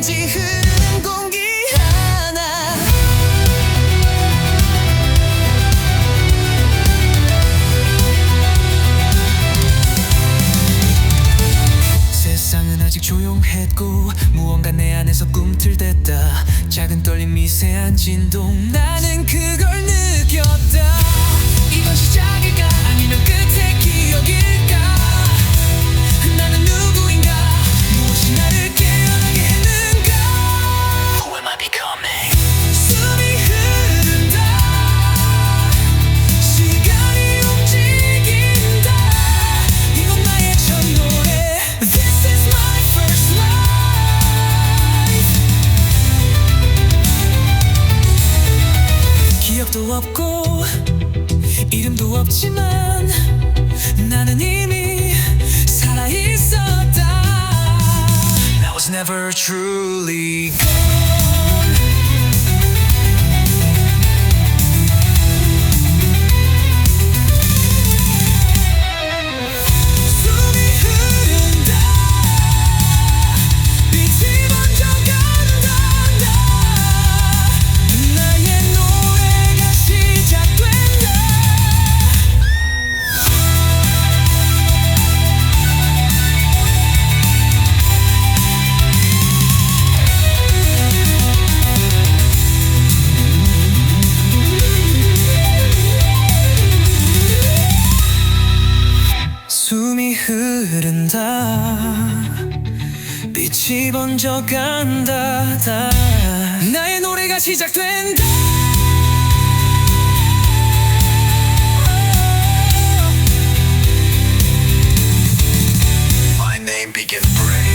어딘지 흐르는 공기 하나. 세상은 아직 조용했고 무언가 내 안에서 꿈틀댔다. 작은 떨림 미세한 진동 나 기억도 없고 이름도 없지만 나는 이미 살아있었다 I was never truly gone 숨이 흐른다. 빛이 번져간다. 다. 나의 노래가 시작된다. My name begins brave